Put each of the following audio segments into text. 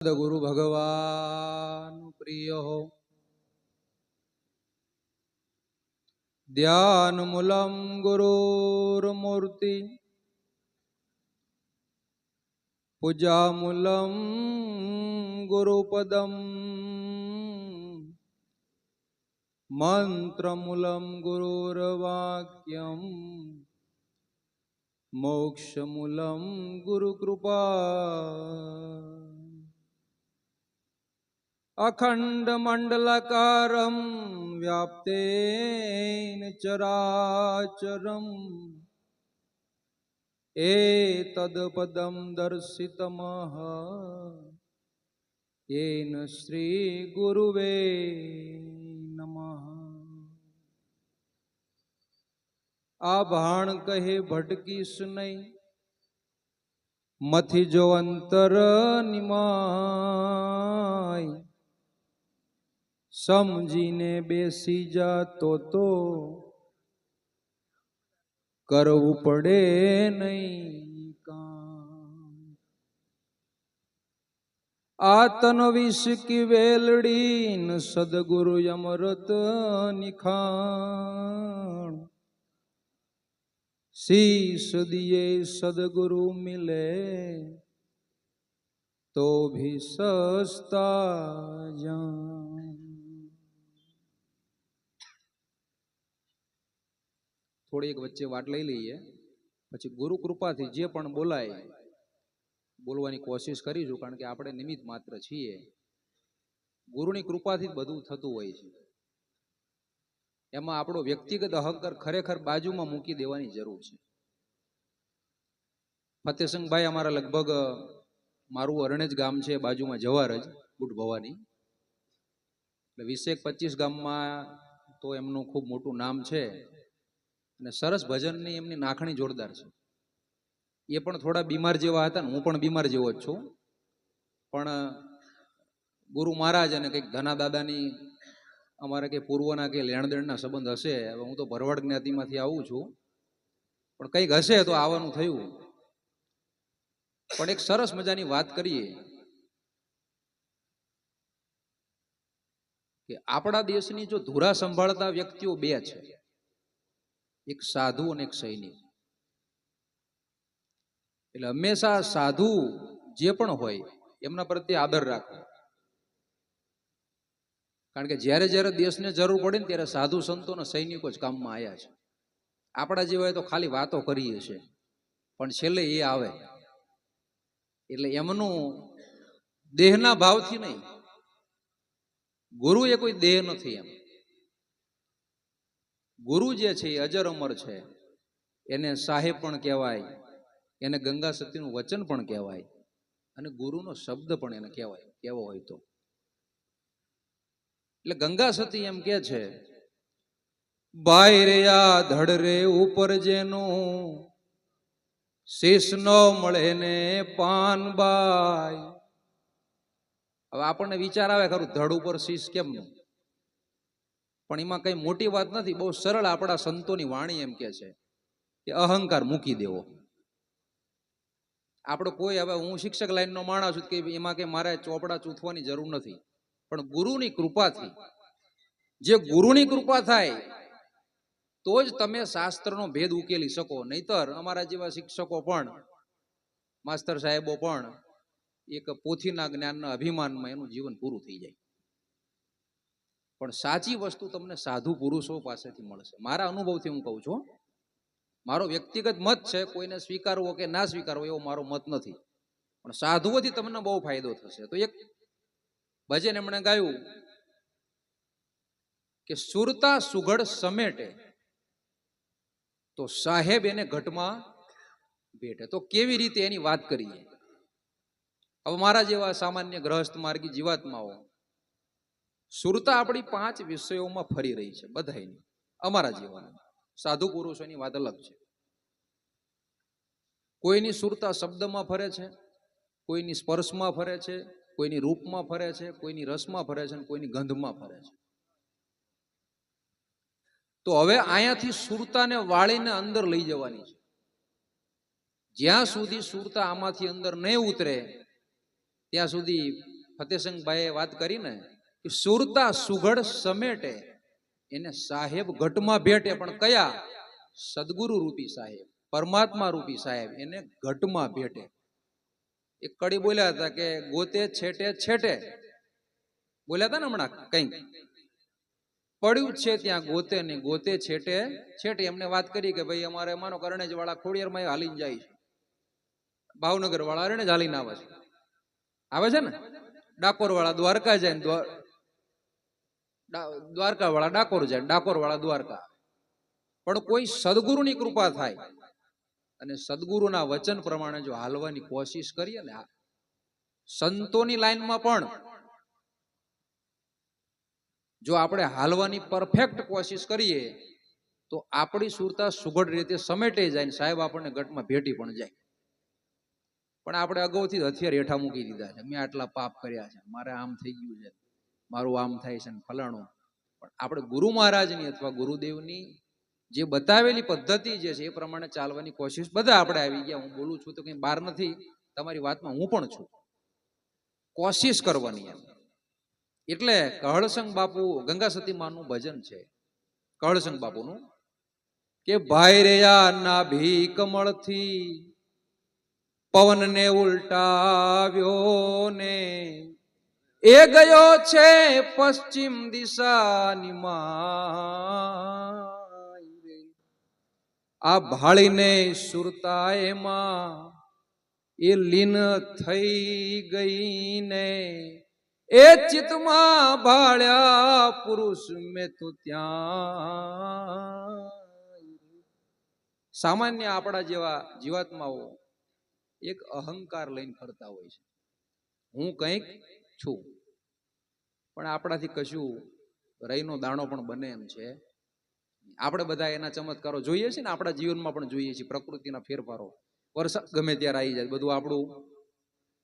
ગુરુ ભગવાન પ્રિય હો ધ્યાન મૂલમ ગુરુર્મૂર્તિ પૂજામૂલમ ગુરુપદમ મંત્રમૂલમ ગુરુર્વાક્યમ મોક્ષમૂલમ ગુરુકૃપા अखण्डमण्डलकारं व्याप्तेन चराचरम् एतदपदं दर्शितमः येन श्रीगुरुवे नमः આ ભાણ કહે ભટકીશ નહીં મથી જો અંતર નિમાય સમજીને બેસી જાતો તો કરવું પડે નહીં કામ આતન વિષ કી વેલડીન સદગુરુ અમૃત નિખાણ શીશ દિએ સદગુરુ મિલે તો ભી સસ્તા જાન થોડી એક વચ્ચે વાટ લઈ લઈએ. પછી ગુરુ કૃપાથી જે પણ બોલાય, બોલવાની કોશિશ કરીશું કારણ કે આપણે નિમિત્ત માત્ર છીએ. ગુરુની કૃપાથી જ બધું થતું હોય છે. એમાં આપણો વ્યક્તિગત અહંકાર ખરેખર બાજુમાં મૂકી દેવાની જરૂર છે. ફતેસંગભાઈ અમારા લગભગ, મારું અરણેજ ગામ છે, બાજુમાં જવાર જ, બુટ ભવાની. એટલે વીસેક પચીસ ગામમાં તો એમનું ખૂબ મોટું નામ છે. અને સરસ ભજનની એમની નાખણી જોરદાર છે. એ પણ થોડા બીમાર જેવા હતા ને હું પણ બીમાર જેવો જ છું. પણ, ગુરુ મહારાજ અને કંઈક ધના દાદાની અમારે કે પૂર્વના કે લેણદેણના સંબંધ હશે, હવે હું તો ભરવાડ જ્ઞાતિમાંથી આવું છું. પણ કંઈક હશે તો આવવાનું થયું. પણ એક સરસ મજાની વાત કરીએ. કે આપણા દેશની જો ધુરા સંભાળતા વ્યક્તિઓ બે છે. એક સાધુ અને એક સૈનિક. એટલે હંમેશા સાધુ જે પણ હોય, એમના પ્રત્યે આદર રાખવો. કારણ કે જ્યારે જ્યારે દેશને જરૂર પડે ને ત્યારે સાધુ સંતો અને સૈનિકો જ કામમાં આવ્યા છે. આપણા જેવાય તો ખાલી વાતો કરીએ છે, પણ છેલ્લે એ આવે. એટલે એમનું દેહના ભાવથી નહીં ગુરુ એ કોઈ દેહ નથી એમ. ગુરુ જે છે, એ અજર અમર છે. એને સાહેબ પણ કહેવાય, એને ગંગા સતીનું વચન પણ કહેવાય અને ગુરુનો શબ્દ પણ એને કહેવાય કેવો હોય તો. એટલે ગંગા સતી એમ કે છે બાય આ ધડ રે ઉપર જેનું શીશ ન મળે ને પાન બાય. હવે આપણને વિચાર આવે ખરું, ધડ ઉપર શીશ કેમનું? પણ એમાં કઈ મોટી વાત નથી, બહુ સરળ આપણા સંતોની વાણી એમ કે છે કે અહંકાર મૂકી દેવો. આપણો કોઈ હવે, હું શિક્ષક લાઈનનો માણસ છું કે એમાં કે મારે ચોપડા ચૂથવાની જરૂર નથી. પણ ગુરુની કૃપાથી, જે ગુરુની કૃપા થાય, તો જ તમે શાસ્ત્રનો ભેદ ઉકેલી શકો. નહીતર અમારા જેવા શિક્ષકો પણ, માસ્તર સાહેબો પણ એક પોથીના જ્ઞાનના અભિમાનમાં એનું જીવન પૂરું થઈ જાય. પણ સાચી વસ્તુ તમને સાધુ પુરુષો પાસેથી મળશે. મારા અનુભવથી હું કહું છું, મારો વ્યક્તિગત મત છે, કોઈને સ્વીકારવો કે ના સ્વીકારવો એવો મારો મત નથી. પણ સાધુઓથી તમને બહુ ફાયદો થશે. તો એક ભજન એમણે ગાયું કે સુરતા સુઘડ સમેટે તો સાહેબ એને ઘટમાં ભેટે. તો કેવી રીતે એની વાત કરીએ? હવે મારા જેવા સામાન્ય ગ્રહસ્થ માર્ગી જીવાત્માઓ સુરતા આપણી પાંચ વિષયોમાં ફરી રહી છે બધાની અમારા જીવનમાં. સાધુ પુરુષોની વાત અલગ છે. કોઈની સુરતા શબ્દમાં ફરે છે, કોઈની સ્પર્શમાં ફરે છે, કોઈની રૂપમાં ફરે છે, કોઈની રસમાં ફરે છે કોઈની ગંધમાં ફરે છે. તો હવે અહીંયાથી સુરતાને વાળીને અંદર લઈ જવાની છે. જ્યાં સુધી સુરતા આમાંથી અંદર નહીં ઉતરે, ત્યાં સુધી ફતેસિંહભાઈએ વાત કરી ને સુરતા સુઘડ સમેટે. એને સાહેબ ઘટમાં ભેટે, પણ કયા? સદગુરુ રૂપી સાહેબ, પરમાત્મા રૂપી સાહેબ, એને ઘટમાં ભેટે. એક કડી બોલ્યા હતા કે, ગોતે છેટે છેટે. બોલ્યા હતા ને હમણાં કંઈક? પડ્યું છે ત્યાં ગોતે ને ગોતે છેટે છેટે. એમને વાત કરી કે ભાઈ, અમારે માનો કરણેજ વાળા ખોડિયારમાં હાલીને જાય છે. ભાવનગર વાળા અરણેજ હાલીને આવે છે. આવે છે ને? ડાકોર વાળા દ્વારકા જાય દ્વારકા વાળા ડાકોર જાય ડાકોર વાળા દ્વારકા. પણ કોઈ સદગુરુની કૃપા થાય અને સદગુરુના વચન પ્રમાણે જો હાલવાની કોશિશ કરીએ ને સંતોની લાઈનમાં પણ જો આપણે હાલવાની પરફેક્ટ કોશિશ કરીએ, તો આપણી સુરતા સુઘડ રીતે સમેટે જાય ને સાહેબ આપણને ગટમાં ભેટી પણ જાય. પણ આપણે અગાઉથી હથિયાર હેઠા મૂકી દીધા છે. મેં આટલા પાપ કર્યા છે. મારે આમ થઈ ગયું છે. મારું આમ થાય છે ને ફલાણું. પણ આપણે ગુરુ મહારાજની અથવા ગુરુદેવની જે બતાવેલી પદ્ધતિ જે છે એ પ્રમાણે ચાલવાની કોશિશ બધા આપણે આવી ગયા. હું બોલું છું તો કંઈ બહાર નથી. તમારી વાતમાં હું પણ છું. કોશિશ કરવાની એમ. એટલે કહળસંગ બાપુ ગંગા સતી માનું ભજન છે. કહળસંગ બાપુનું કે ભાઈ રેયા ના ભી કમળથી પવનને ઉલટાવ્યો ને એ ગયો છે પશ્ચિમ દિશાની આ ભાળીને સુરતા એમાં એ લીન થઈ ગઈ ને એ ચિતમાં ભાળ્યા પુરુષ મેં તો ત્યાં. સામાન્ય આપણા જેવા જીવાત્માઓ એક અહંકાર લઈને ફરતા હોય છે. હું કંઈક છું. પણ આપણાથી કશું રહીનો દાણો પણ બને એમ છે. આપણે બધા એના ચમત્કારો જોઈએ છીએ ને આપણા જીવનમાં પણ જોઈએ છીએ પ્રકૃતિના ફેરફારો. વરસાદ ગમે ત્યારે આવી જાય, બધું આપણું.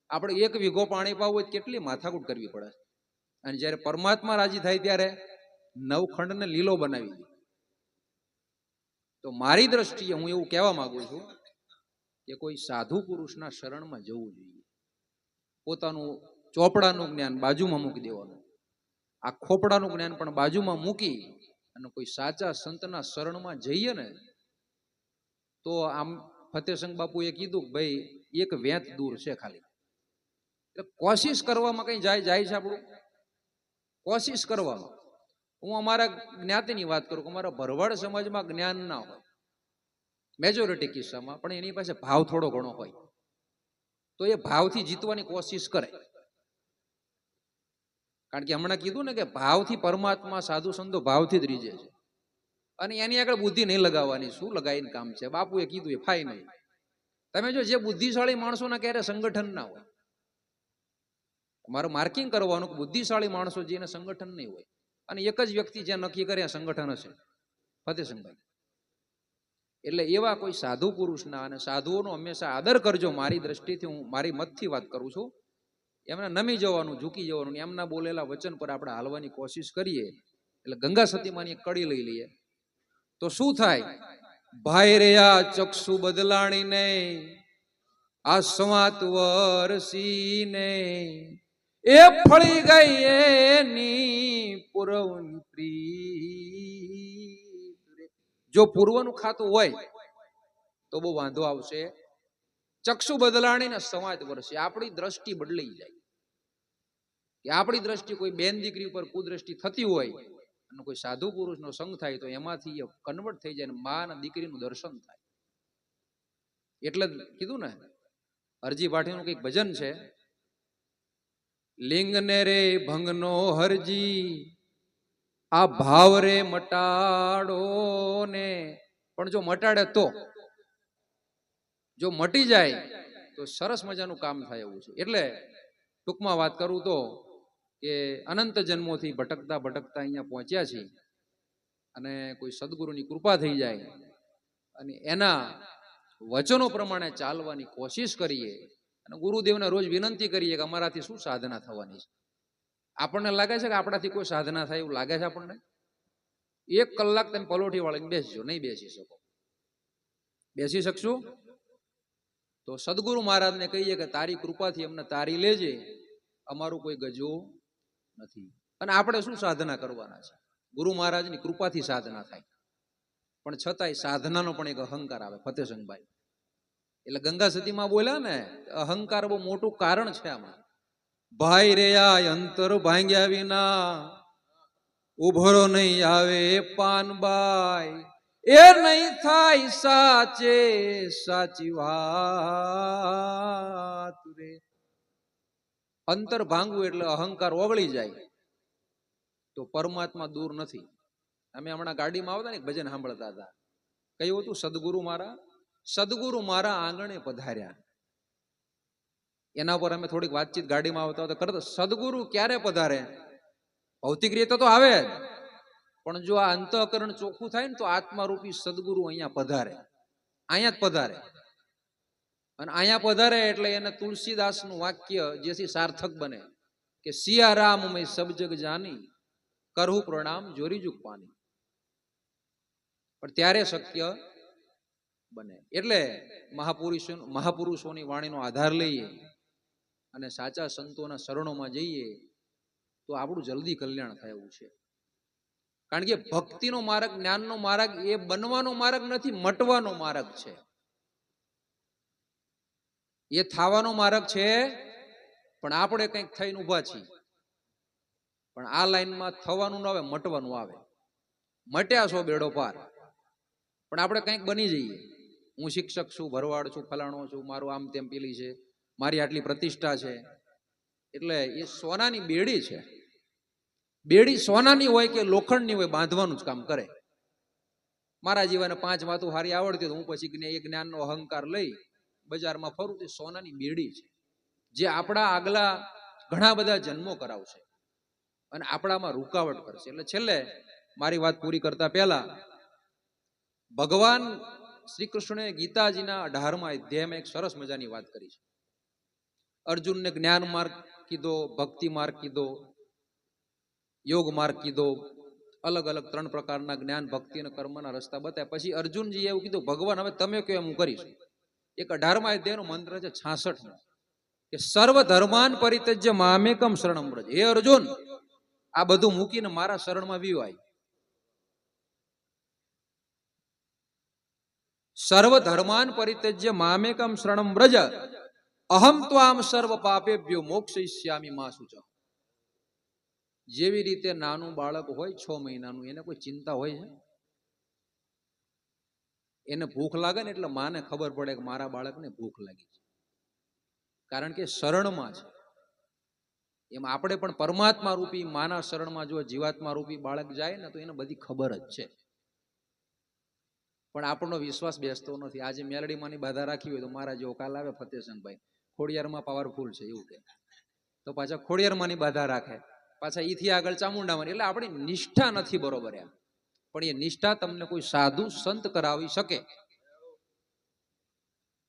આપણે એક વીઘો પાણી પાવું હોય કેટલી માથાકૂટ કરવી પડે? અને જ્યારે પરમાત્મા રાજી થાય ત્યારે નવખંડને લીલો બનાવી દે. તો મારી દ્રષ્ટિએ હું એવું કહેવા માંગુ છું કે કોઈ સાધુ પુરુષના શરણમાં જવું જોઈએ. પોતાનું ચોપડાનું જ્ઞાન બાજુમાં મૂકી દેવાનું. આ ખોપડાનું જ્ઞાન પણ બાજુમાં મૂકી અને કોઈ સાચા સંતના શરણમાં જઈએ ને, તો આમ ફતેસંગ બાપુએ કીધું કે ભાઈ, એક વેંત દૂર છે ખાલી. એટલે કોશિશ કરવામાં કઈ જાય જાય છે આપણું? કોશિશ કરવામાં. હું અમારા જ્ઞાતિની વાત કરું કે અમારા ભરવાડ સમાજમાં જ્ઞાન ના હોય. મેજોરિટી કિસ્સામાં, પણ એની પાસે ભાવ થોડો ઘણો હોય. તો એ ભાવથી જીતવાની કોશિશ કરે. કારણ કે હમણાં કીધું ને કે ભાવથી પરમાત્મા સાધુ સંતો ભાવથી જ રીજે છે. અને એની આગળ બુદ્ધિ નહીં લગાવવાની. શું લગાવીને કામ છે? બાપુએ કીધું એ ફાય નહીં. તમે જો જે બુદ્ધિશાળી માણસોના ક્યારે સંગઠન ના હોય? મારું માર્કિંગ કરવાનું કે બુદ્ધિશાળી માણસો જેને સંગઠન નહીં હોય. અને એક જ વ્યક્તિ જ્યાં નક્કી કરે સંગઠન હશે. ફતેહસિંહભાઈ એટલે એવા કોઈ સાધુ પુરુષના અને સાધુઓનો હંમેશા આદર કરજો. મારી દ્રષ્ટિથી હું, મારી મતથી વાત કરું છું. એમને નમી જવાનું, ઝૂકી જવાનું એમના બોલેલા વચન પર આપણે હાલવાની કોશિશ કરીએ. એટલે ગંગા સતીમાની કડી લઈ લઈએ. તો શું થાય? ભાઈ રહ્યા ચક્ષુ બદલાણી ને આ સમાત વરસીને, એ ફળી ગઈ એની પૂરવની જો પૂર્વનું ખાતું હોય, તો બહુ વાંધો આવશે. ચક્ષુ બદલાણીને સમાજ વર્ષે આપણી દ્રષ્ટિ બદલાઈ જાય. કે આપણી દ્રષ્ટિ કોઈ બેન દીકરી ઉપર કુદ્રષ્ટિ થતી હોય અને કોઈ સાધુ પુરુષનો સંગ થાય તો એમાંથી એ કન્વર્ટ થઈ જાય મા અને દીકરીનું દર્શન થાય. એટલે કીધું ને હરજી ભાટીનું કંઈક ભજન છે. લિંગને રે ભંગનો હરજી, આ ભાવ રે મટાડો ને. પણ જો મટાડે તો? જો મટી જાય, તો સરસ મજાનું કામ થાય એવું છે. એટલે ટૂંકમાં વાત કરું તો કે અનંત જન્મોથી ભટકતા ભટકતા અહીંયા પહોંચ્યા છીએ અને કોઈ સદગુરુની કૃપા થઈ જાય અને એના વચનો પ્રમાણે ચાલવાની કોશિશ કરીએ અને ગુરુદેવને રોજ વિનંતી કરીએ કે અમારાથી શું સાધના થવાની છે. આપણને લાગે છે કે આપણાથી કોઈ સાધના થાય એવું લાગે છે આપણને? એક કલાક તમે પલોઠી વાળીને બેસજો, નહીં બેસી શકો. બેસી શકશો? તો સદગુરુ મહારાજને કહીએ કે તારી કૃપાથી અમને તારી લેજે. અમારું કોઈ ગજો નથી. અને આપણે શું સાધના કરવાના છે? ગુરુ મહારાજની કૃપાથી સાધના થાય. પણ છતાંય સાધનાનો પણ એક અહંકાર આવે ફતેસંગભાઈ એટલે ગંગા સતીમાં બોલ્યા ને, અહંકાર બહુ મોટું કારણ છે આમાં. ભાઈ રે આ અંતર ભાંગ્યા વિના, ઉભરો નહીં આવે પાનબાઈ. એ નહીં થાય સાચે સાચી વાત રે. અંતર ભાંગવું એટલે અહંકાર ઓગળી જાય. તો પરમાત્મા દૂર નથી. અમે હમણાં ગાડીમાં આવતા ને ભજન સાંભળતા હતા. કયું હતું, સદગુરુ મારા સદગુરુ મારા આંગણે પધાર્યા. એના પર અમે થોડીક વાતચીત ગાડીમાં આવતા હતા. કરતા, સદગુરુ ક્યારે પધારે? ભૌતિક રીતે તો આવે જ. પણ જો આ અંતઃકરણ ચોખ્ખું થાય ને તો આત્મારૂપી સદગુરુ અહીંયા પધારે. અહીંયા જ પધારે. અને અહીંયા પધારે એટલે એને તુલસીદાસનું વાક્ય જેથી સાર્થક બને કે, સિયા રામ મેં સબજગ જાની કરવું પ્રણામ, જોરી પાની. પણ ત્યારે શક્ય બને. એટલે મહાપુરુષો મહાપુરુષોની વાણીનો આધાર લઈએ અને સાચા સંતોના શરણોમાં જઈએ, તો આપણું જલ્દી કલ્યાણ થાય એવું છે. કારણ કે ભક્તિનો માર્ગ, જ્ઞાનનો માર્ગ એ બનવાનો માર્ગ નથી, મટવાનો માર્ગ છે. એ થાવાનો માર્ગ છે, પણ આપણે કંઈક થઈને ઊભા છીએ. પણ આ લાઈનમાં થવાનું ન આવે, મટવાનું આવે. મટ્યા છો બેડો પાર. પણ આપણે કંઈક બની જઈએ. હું શિક્ષક છું, ભરવાડ છું, ફલાણો છું, મારું આમ તેમ પેલી છે. મારી આટલી પ્રતિષ્ઠા છે. એટલે એ સોનાની બેડી છે. બેડી સોનાની હોય કે લોખંડની હોય બાંધવાનું જ કામ કરે. મારા જીવને પાંચ વાતો હારી આવડતી હું પછી એ જ્ઞાનનો અહંકાર લઈ બજારમાં ફરું. તે સોનાની બેડી છે. જે આપણા આગલા ઘણા બધા જન્મો કરાવશે. અને આપણામાં રૂકાવટ કરશે. એટલે છેલ્લે મારી વાત પૂરી કરતા પહેલા ભગવાન શ્રી કૃષ્ણે ગીતાજીના અઢારમાં અધ્યાયમાં એક સરસ મજાની વાત કરી છે. અર્જુનને જ્ઞાન માર્ગ કીધો, ભક્તિ માર્ગ કીધો યોગ માર્ગ કીધો, અલગ અલગ ત્રણ પ્રકારના જ્ઞાન, ભક્તિ અને કર્મના રસ્તા બતાવ્યા. પછી અર્જુનજીએ એવું કીધું, ભગવાન, હવે તમે કહો હું કરીશ? એક અઢારમા અધ્યાયનો મંત્ર છે છાસઠ. કે સર્વ ધર્માન પરિત્યજ્ય મામેકમ શરણમ વ્રજ. હે અર્જુન, આ બધું મૂકીને મારા શરણમાં વિવાય. સર્વ ધર્માન પરિત્યજ્ય મામેકમ શરણમ વ્રજ. અહમ ત્વામ સર્વ પાપેભ્યો મોક્ષયિષ્યામિ મા સુચ જેવી રીતે નાનું બાળક હોય છ મહિનાનું, એને કોઈ ચિંતા હોય છે? એને ભૂખ લાગે ને એટલે માને ખબર પડે કે મારા બાળકને ભૂખ લાગી છે. કારણ કે શરણમાં છે. એમ આપણે પણ પરમાત્મા રૂપી, માના શરણમાં જો જીવાત્મા રૂપી બાળક જાય ને તો એને બધી ખબર જ છે. પણ આપણનો વિશ્વાસ બેસતો નથી. આજે મેલડીમાંની બાધા રાખી હોય તો મારા જેવો કાલ આવે ફતેહસંગભાઈ ખોડિયારમાં પાવરફુલ છે એવું કે તો પાછા ખોડિયારમાંની બાધા રાખે. પાછા ઈથી આગળ ચામુંડામાં. એટલે આપણી નિષ્ઠા નથી બરોબર એમ. પણ એ નિષ્ઠા તમને કોઈ સાધુ, સંત કરાવી શકે.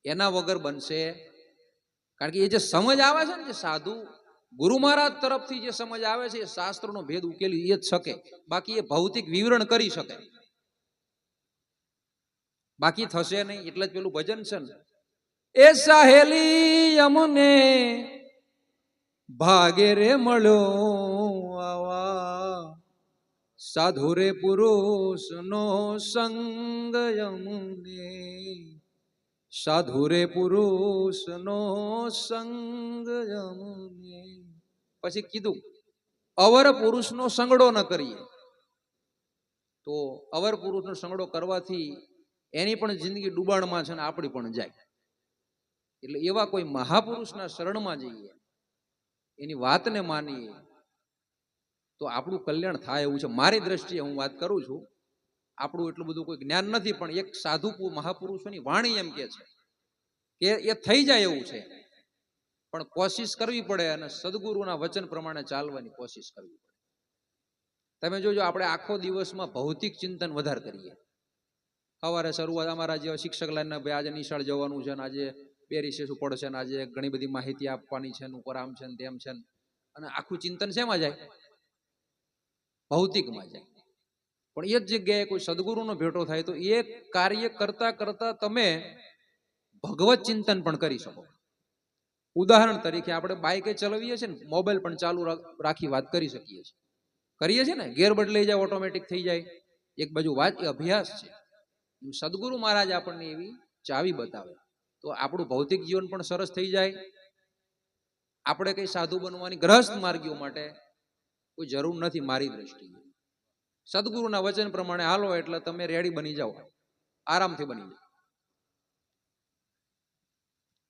એના વગર બનશે. કારણ કે એ જે સમજ આવે છે ને, જે સાધુ, ગુરુ મહારાજ તરફથી જે સમજ આવે છે, એ શાસ્ત્રનો ભેદ ઉકેલી એ જ શકે. બાકી એ ભૌતિક વિવરણ કરી શકે. બાકી થશે નહીં, એટલે જ પેલું ભજન છે ને. એ સાહેલી અમને ભાગે રે મળ્યો. સાધુ રે પુરુષ નો સંગ યમુને. સાધુ રે પુરુષ નો સંગ યમુને. પછી કીધું, અવર પુરુષનો સંગડો ન કરીએ. તો અવર પુરુષનો સંગડો કરવાથી એની પણ જિંદગી ડૂબાણમાં છે ને આપણી પણ જાય. એટલે એવા કોઈ મહાપુરુષના શરણમાં જઈએ, એની વાતને માનીએ તો આપણું કલ્યાણ થાય એવું છે. મારી દ્રષ્ટિએ હું વાત કરું છું, આપણું એટલું બધું કોઈ જ્ઞાન નથી, પણ એક સાધુ મહાપુરુષોની વાણી એમ કે છે કે એ થઈ જાય એવું છે. પણ કોશિશ કરવી પડે અને સદગુરુના વચન પ્રમાણે ચાલવાની કોશિશ કરવી પડે. તમે જોજો, આપણે આખો દિવસમાં ભૌતિક ચિંતન વધારે કરીએ. સવારે શરૂઆત, અમારા જેવા શિક્ષક લાઈનના ભાઈ, આજે નિશાળ જવાનું છે ને આજે બે રિસેસ પડશે ને આજે ઘણી બધી માહિતી આપવાની છે નું આમ છે ને તેમ છે અને આખું ચિંતન શેમાં જાય? ભૌતિકમાં જાય પણ એ જ જગ્યાએ કોઈ સદગુરુનો ભેટો થાય તો એ કાર્ય કરતા કરતા તમે ભગવત ચિંતન પણ કરી શકો. ઉદાહરણ તરીકે આપણે બાઇકે ચલાવીએ છીએ ને, મોબાઈલ પણ ચાલુ રાખ- વાત કરી શકીએ છીએ. કરીએ છીએ ને ગેર બદલાઈ જાય ઓટોમેટિક થઈ જાય. એક બાજુ વાત અભ્યાસ છે. સદગુરુ મહારાજ આપણને એવી ચાવી બતાવે. તો આપણું ભૌતિક જીવન પણ સરસ થઈ જાય. આપણે કઈ સાધુ બનવાની ગ્રહસ્થ માર્ગીઓ માટે કોઈ જરૂર નથી મારી દ્રષ્ટિએ. સદગુરુના વચન પ્રમાણે હાલો એટલે તમે રેડી બની જાઓ. આરામથી બની જાઓ.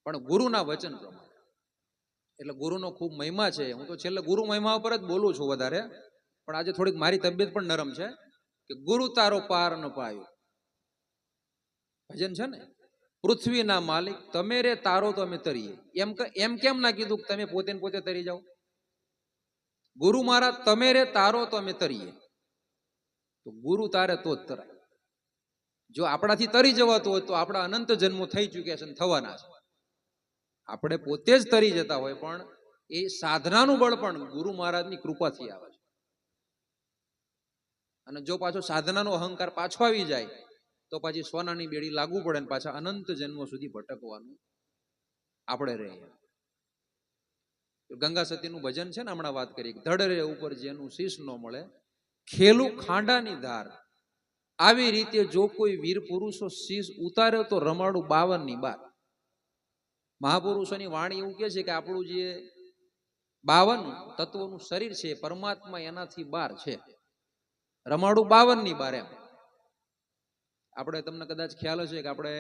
પણ ગુરુના વચન પ્રમાણે, એટલે ગુરુનો ખૂબ મહિમા છે. હું તો છેલ્લે ગુરુ મહિમા ઉપર જ બોલું છું વધારે, પણ આજે થોડીક મારી તબિયત પણ નરમ છે, કે ગુરુ તારો પાર ન પાયો. ભજન છે ને? પૃથ્વીના માલિક, તમે રે તારો તો અમે તરીએ. એમ કે- એમ કેમ ના કીધું કે તમે પોતે પોતે તરી જાઓ? ગુરુ મારા, તમે રે તારો તો અમે તરીએ. તો ગુરુ તારે તો જ તરાય. જો આપણાથી તરી જવાતું હોય તો આપણા અનંત જન્મો થઈ ચૂક્યા છે અને થવાના છે. આપણે પોતે જ તરી જતા હોય પણ એ સાધનાનું બળ પણ ગુરુ મહારાજની કૃપાથી આવે છે. અને જો પાછો સાધનાનો અહંકાર પાછો આવી જાય, તો પછી સોનાની બેડી લાગુ પડે ને પાછા અનંત જન્મો સુધી ભટકવાનું આપણે રહીએ. ગંગા સતીનું ભજન છે ને હમણાં વાત કરી ધડરે ઉપર જેનું શીશ ન મળે, ખેલું ખાંડાની ધાર. આવી રીતે જો કોઈ વીર પુરુષો શીશ ઉતારે તો રમાડું બાવનની બાર. મહાપુરુષોની વાણી એવું કહે છે કે આપણું જે બાવન તત્વોનું શરીર છે, પરમાત્મા એનાથી બાર છે. રમાડું બાવનની બાર એમ. આપણે તમને કદાચ ખ્યાલ હશે કે આપણે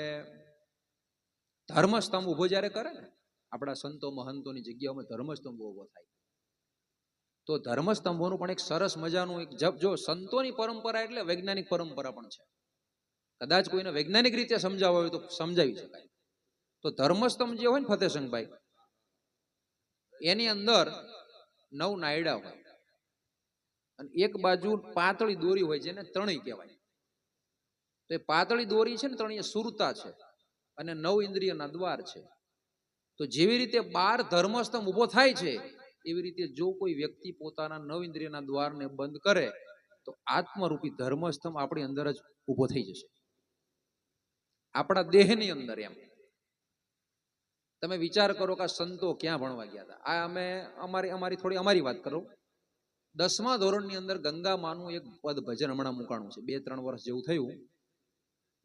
ધર્મસ્તંભ ઊભો જ્યારે કરે ને આપણા સંતો મહંતોની જગ્યાઓમાં ધર્મસ્તંભો ઊભો થાય. તો ધર્મસ્તંભોનું પણ એક સરસ મજાનું એક જપ, જો સંતોની પરંપરા એટલે વૈજ્ઞાનિક પરંપરા પણ છે. કદાચ કોઈને વૈજ્ઞાનિક રીતે સમજાવવા હોય તો સમજાવી શકાય. તો ધર્મસ્તંભ જે હોય ને ફતેહસંગભાઈ એની અંદર નવ નાયડા હોય. અને એક બાજુ પાતળી દોરી હોય જેને ત્રણેય કહેવાય. તો એ પાતળી દોરી છે ને ત્રણેય સુરતા છે અને નવ ઇન્દ્રિયના દ્વાર છે. તો જેવી રીતે બાર ધર્મસ્તંભ ઊભો થાય છે, એવી રીતે જો કોઈ વ્યક્તિ પોતાના નવ ઇન્દ્રિયના દ્વારને બંધ કરે, તો આત્મરૂપી ધર્મસ્તંભ આપણી અંદર જ ઊભો થઈ જશે. આપણા દેહની અંદર એમ. તમે વિચાર કરો કે સંતો ક્યાં ભણવા ગયા હતા? આ અમે, અમારી અમારી થોડી અમારી વાત કરો. દસમા ધોરણની અંદર ગંગા માનું એક પદ ભજન હમણાં મુકાણું છે. બે, ત્રણ વર્ષ જેવું થયું.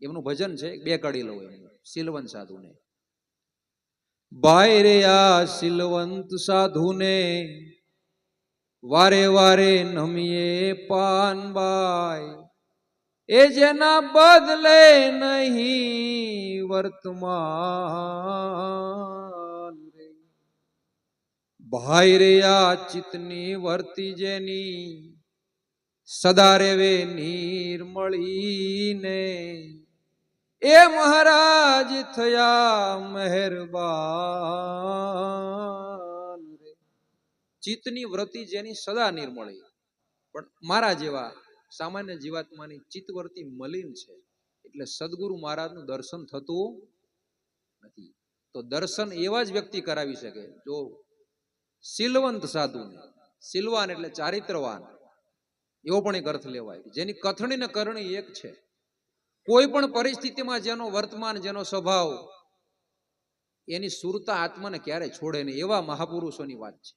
એમનું ભજન છે બે કડી લઉં એમનું. સિલવન સાધુને. ભાઈ આ સિલવંત સાધુને વારે વારે નમીએ પાનબાઈ એ જેના બદલે નહીં વર્તમાન ભાઈ રે આ ચિતની વર્તી જેની સદા રેવે નિર્મળીને એ મહારાજ થયા મહેરબાન ચિત્તની વૃત્તિ જેની સદા નિર્મળી પણ મારા જેવા સામાન્ય જીવાત્માની ચિત્તવૃત્તિ મલિન છે. એટલે સદગુરુ મહારાજનું દર્શન થતું નથી. તો દર્શન એવા જ વ્યક્તિ કરાવી શકે. જો સિલવંત સાધુને સિલવાન એટલે ચારિત્રવાન, એવો પણ એક અર્થ લેવાય જેની કથણી ને કરણી એક છે. કોઈ પણ પરિસ્થિતિમાં જેનો વર્તમાન, જેનો સ્વભાવ, એની સુરતા આત્માને ક્યારે છોડે નહીં, એવા મહાપુરુષોની વાત છે.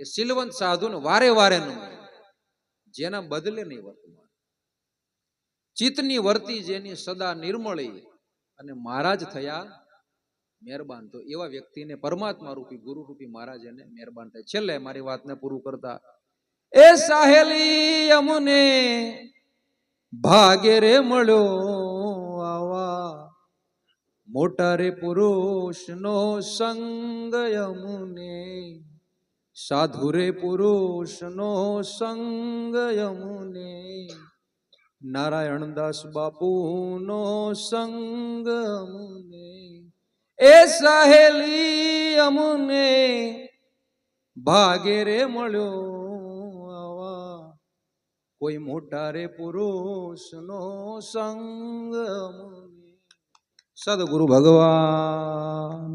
એ સિલવંત સાધુને વારે વારે ન જેના બદલે નહીં વર્તમાન. ચિત્તની વર્તી જેની સદા નિર્મળી અને મહારાજ થયા, મહેરબાન. તો એવા વ્યક્તિને પરમાત્મા રૂપી, ગુરુ રૂપી મહારાજ એને મહેરબાન થાય. છેલ્લે મારી વાતને પૂરું કરતા, એ સાહેલી અમને ભાગે રે મળ્યો આવા. મોટા રે પુરુષ નો સંગ યમુને. સાધુ રે પુરુષ નો સંગ અમને નારાયણદાસ બાપુ નો સંગ અમુને એ સહેલી અમુને ભાગે રે મળ્યો કોઈ મોટા રે પુરુષ નો સંગ સદગુરુ ભગવાન